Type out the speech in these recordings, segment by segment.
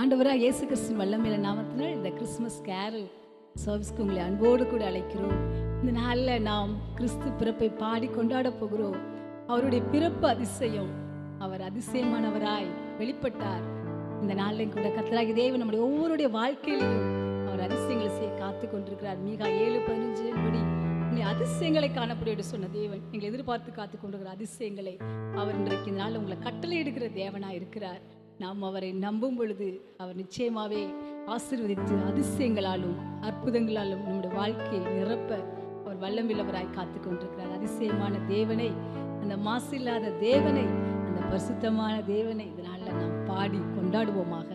ஆண்டவராக இயேசு கிறிஸ்து வல்லமையில நாமத்தினால் இந்த கிறிஸ்மஸ் கேரல் சர்வீஸ்க்கு உங்களை அன்போடு கூட அழைக்கிறோம். இந்த நாளில் நாம் கிறிஸ்து பிறப்பை பாடி கொண்டாட போகிறோம். அவருடைய பிறப்பு அதிசயம். அவர் அதிசயமானவராய் வெளிப்பட்டார். இந்த நாளிலையும் கூட கத்தராகி தேவன் நம்முடைய ஒவ்வொருடைய வாழ்க்கையிலையும் அவர் அதிசயங்களை செய்ய காத்து கொண்டிருக்கிறார். மீகா ஏழு பதினஞ்சு படி நீ அதிசயங்களை காணப்பட சொன்ன தேவன் எங்களை எதிர்பார்த்து காத்து கொண்டிருக்கிற அதிசயங்களை அவர் இன்றைக்கு இந்த நாள் உங்களை கட்டளை எடுக்கிற தேவனாக இருக்கிறார். நாம் அவரை நம்பும் பொழுது அவர் நிச்சயமாவே ஆசீர்வதித்து அதிசயங்களாலும் அற்புதங்களாலும் நம்முடைய வாழ்க்கையை நிரப்ப அவர் வல்லமில்லவராய் காத்து கொண்டிருக்கிறார் அதிசயமான தேவனை அந்த மாசில்லாத தேவனை அந்த பரிசுத்தமான தேவனை இதனால நாம் பாடி கொண்டாடுவோமாக.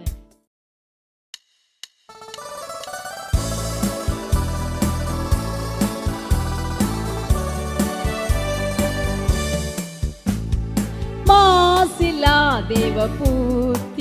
लीला देवपूत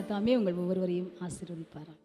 கத்தத்தாமே உங்கள் ஒவ்வொருவரையும் ஆசீர்வதிப்பாராம்